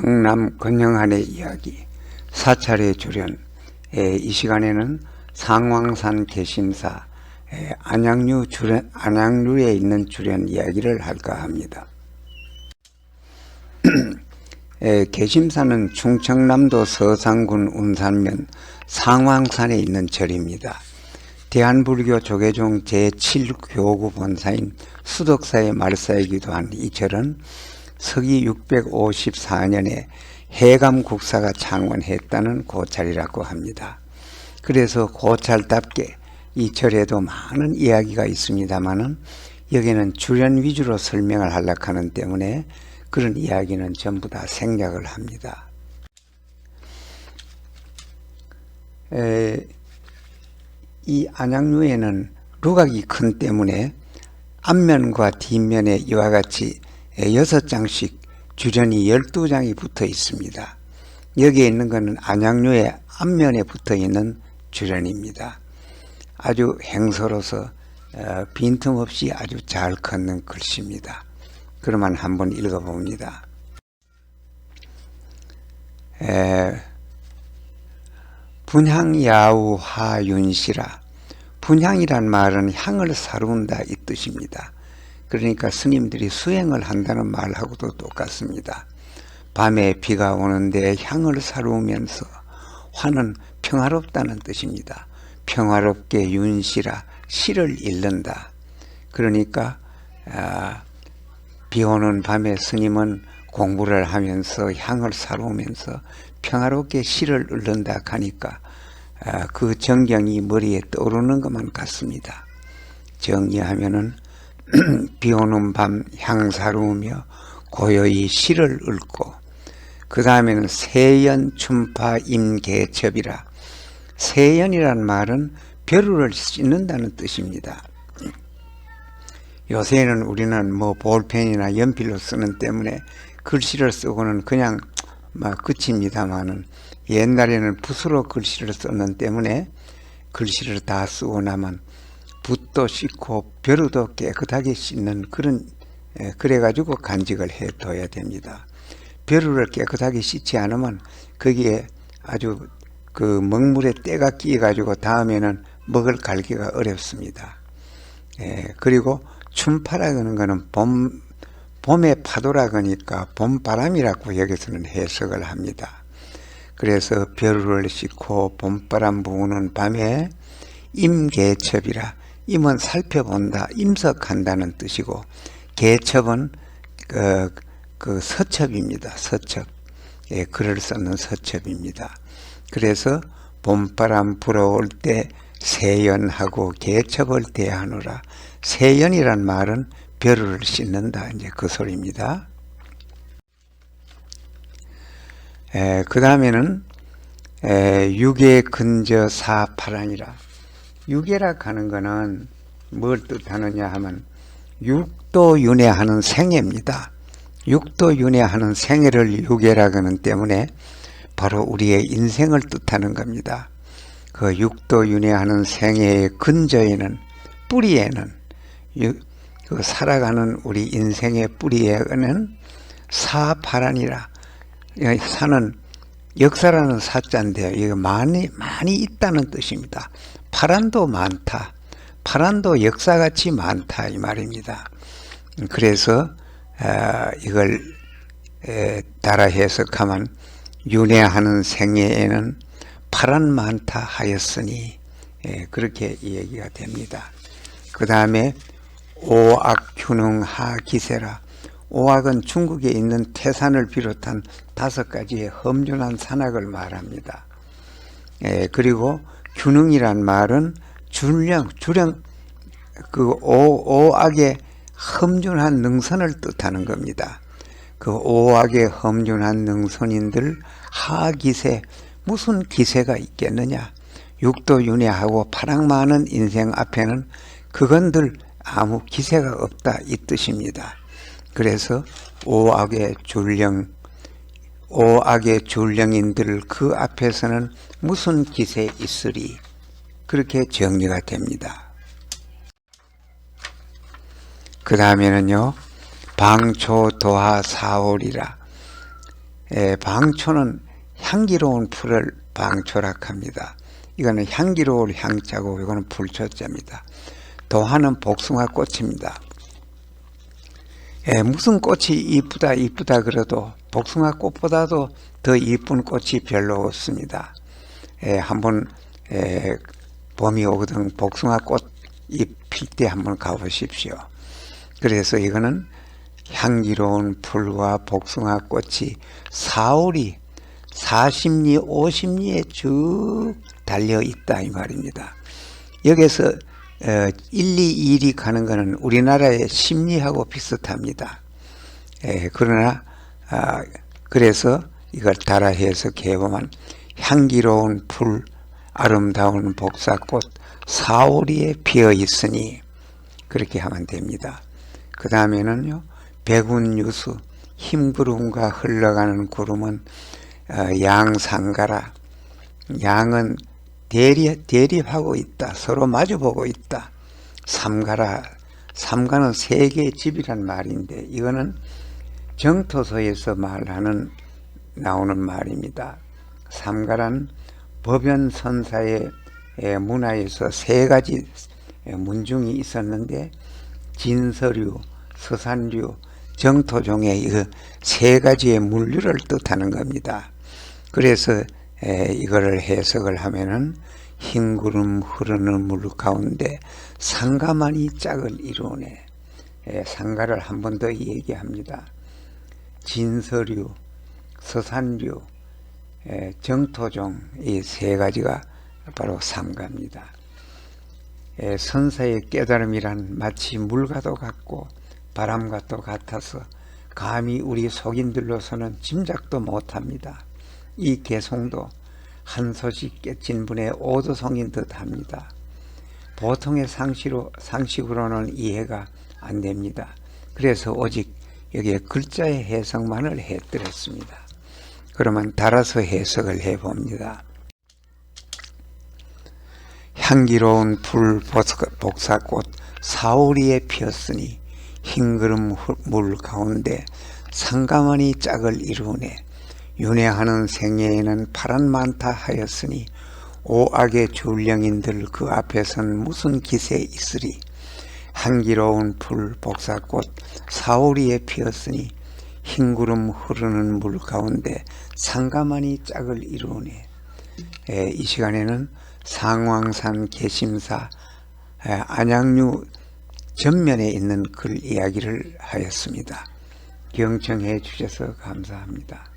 성남 건영한의 이야기 사찰의 주련 에, 이 시간에는 상왕산 개심사 에, 안양류 주련 안양류에 있는 주련 이야기를 할까 합니다. 에, 개심사는 충청남도 서산군 운산면 상왕산에 있는 절입니다. 대한불교 조계종 제7교구 본사인 수덕사의 말사이기도 한 이 절은 서기 654년에 해감 국사가 창원했다는 고찰이라고 합니다. 그래서 고찰답게 이 절에도 많은 이야기가 있습니다만은 여기는 주련 위주로 설명을 하려고 하는 때문에 그런 이야기는 전부 다 생략을 합니다. 에, 이 안양루에는 루각이 큰 때문에 앞면과 뒷면에 이와 같이 여섯 장씩 주련이 열두 장이 붙어 있습니다. 여기에 있는 것은 안양류의 앞면에 붙어 있는 주련입니다. 아주 행서로서 어, 빈틈없이 아주 잘 걷는 글씨입니다. 그러면 한번 읽어봅니다. 에, 분향야우 하윤시라 분향이란 말은 향을 사룬다 이 뜻입니다. 그러니까 스님들이 수행을 한다는 말하고도 똑같습니다. 밤에 비가 오는데 향을 사루면서 화는 평화롭다는 뜻입니다. 평화롭게 윤시라 시를 읽는다. 그러니까 아, 비 오는 밤에 스님은 공부를 하면서 향을 사루면서 평화롭게 시를 읽는다 하니까 아, 그 정경이 머리에 떠오르는 것만 같습니다. 정리하면은 비 오는 밤 향사루며 고요히 시를 읽고 그 다음에는 세연 춘파 임계첩이라 세연이란 말은 벼루를 씻는다는 뜻입니다. 요새는 우리는 뭐 볼펜이나 연필로 쓰는 때문에 글씨를 쓰고는 그냥 막 끝입니다만은 옛날에는 붓으로 글씨를 썼는 때문에 글씨를 다 쓰고 나면 붓도 씻고 벼루도 깨끗하게 씻는 그런 에, 그래가지고 간직을 해둬야 됩니다. 벼루를 깨끗하게 씻지 않으면 거기에 아주 그 먹물에 때가 끼어가지고 다음에는 먹을 갈기가 어렵습니다. 예, 그리고 춘파라 그러는 거는 봄, 봄의 파도라 그러니까 봄바람이라고 여기서는 해석을 합니다. 그래서 벼루를 씻고 봄바람 부는 밤에 임계첩이라 임은 살펴본다, 임석한다는 뜻이고 개첩은 그, 그 서첩입니다. 서첩. 예, 글을 쓰는 서첩입니다. 그래서 봄바람 불어올 때 세연하고 개첩을 대하노라. 세연이란 말은 벼루를 씻는다. 이제 그 소리입니다. 그 다음에는 육의 근저 사파란이라. 육예라 하는 것은 뭘 뜻하느냐 하면 육도 윤회하는 생애입니다. 육도 윤회하는 생애를 육예라 하는 때문에 바로 우리의 인생을 뜻하는 겁니다. 그 육도 윤회하는 생애의 근저에는 뿌리에는 그 살아가는 우리 인생의 뿌리에는 사파란이라 사는 역사라는 사자인데요. 이거 많이 많이 있다는 뜻입니다. 파란도 많다. 파란도 역사같이 많다 이 말입니다. 그래서 이걸 따라 해석하면 윤회하는 생애에는 파란 많다 하였으니 그렇게 얘기가 됩니다. 그 다음에 오악균흥하 기세라 오악은 중국에 있는 태산을 비롯한 다섯 가지의 험준한 산악을 말합니다. 그리고 균흥이란 말은 줄령, 주령, 그 오, 오악의 험준한 능선을 뜻하는 겁니다. 그 오악의 험준한 능선인들 하기세, 무슨 기세가 있겠느냐? 육도 윤회하고 파랑 많은 인생 앞에는 그건들 아무 기세가 없다 이 뜻입니다. 그래서 오악의 줄령, 오악의 줄령인들 그 앞에서는 무슨 기세 있으리 그렇게 정리가 됩니다. 그 다음에는요 방초도하 사월이라 에, 방초는 향기로운 풀을 방초락 합니다. 이거는 향기로울 향자고 이거는 불초자입니다. 도화는 복숭아 꽃입니다. 에, 무슨 꽃이 이쁘다 이쁘다 그래도 복숭아 꽃보다도 더 이쁜 꽃이 별로 없습니다. 에, 한번 에, 봄이 오거든 복숭아 꽃이 필 때 한번 가보십시오. 그래서 이거는 향기로운 풀과 복숭아 꽃이 사월이 40리, 50리에 쭉 달려 있다 이 말입니다. 여기서 어, 1, 2, 1이 가는 것은 우리나라의 심리하고 비슷합니다. 에, 그러나 아, 그래서 이걸 따라 해석해 보면 향기로운 풀, 아름다운 복사꽃, 사오리에 피어 있으니 그렇게 하면 됩니다. 그 다음에는요, 백운유수, 힘구름과 흘러가는 구름은 어, 양상가라. 양은 대립, 대립하고 있다. 서로 마주보고 있다. 삼가라. 삼가는 세계의 집이란 말인데, 이거는 정토서에서 말하는, 나오는 말입니다. 삼가란 법연 선사의 에, 문화에서 세 가지 에, 문중이 있었는데, 진서류, 서산류, 정토종의 이 세 가지의 물류를 뜻하는 겁니다. 그래서 에, 이거를 해석을 하면은 흰 구름 흐르는 물 가운데 상가만이 짝을 이루네. 에, 상가를 한 번 더 얘기합니다. 진서류, 서산류, 에, 정토종 이 세 가지가 바로 상가입니다. 에, 선사의 깨달음이란 마치 물과도 같고 바람과도 같아서 감히 우리 속인들로서는 짐작도 못합니다. 이 개송도 한 소식 깨친 분의 오도성인 듯 합니다. 보통의 상식으로, 상식으로는 이해가 안 됩니다. 그래서 오직 여기에 글자의 해석만을 해드렸습니다. 그러면 달아서 해석을 해봅니다. 향기로운 풀 복사꽃 사오리에 피었으니 흰 그름 물 가운데 상가만이 짝을 이루네 윤회하는 생애에는 파란 많다 하였으니 오악의 줄령인들 그 앞에선 무슨 기세 있으리 향기로운 풀 복사꽃 사오리에 피었으니 흰 구름 흐르는 물 가운데 상가만이 짝을 이루네 에, 이 시간에는 상왕산 개심사 에, 안양류 전면에 있는 글 이야기를 하였습니다. 경청해 주셔서 감사합니다.